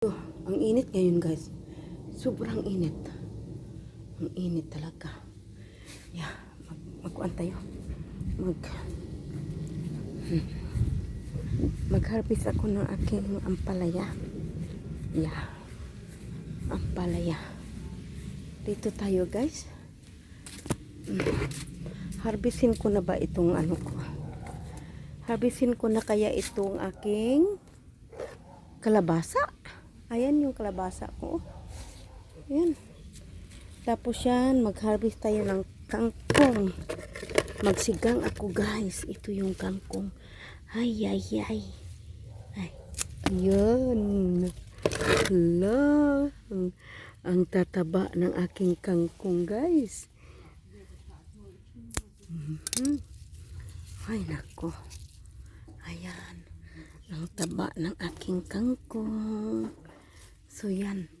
Oh, ang init ngayon guys. Sobrang init. Ang init talaga. Yeah, mag magkuan tayo. Mag Hmm. Mag-harvest ako ng aking ampalaya. Yeah. Ampalaya. Dito tayo guys. Hmm. Harvestin ko na ba itong ano ko? Harvestin ko na kaya itong aking kalabasa. Ayan yung kalabasa ko. Ayan. Tapos yan, mag-harvest tayo ng kangkong. Magsigang ako guys. Ito yung kangkong. Ay, ay, ay. Ay. Ayan. Hala. Ang, tataba ng aking kangkong guys. Mhm. Ay, nako. Ayan. Ang taba ng aking kangkong. So, yan.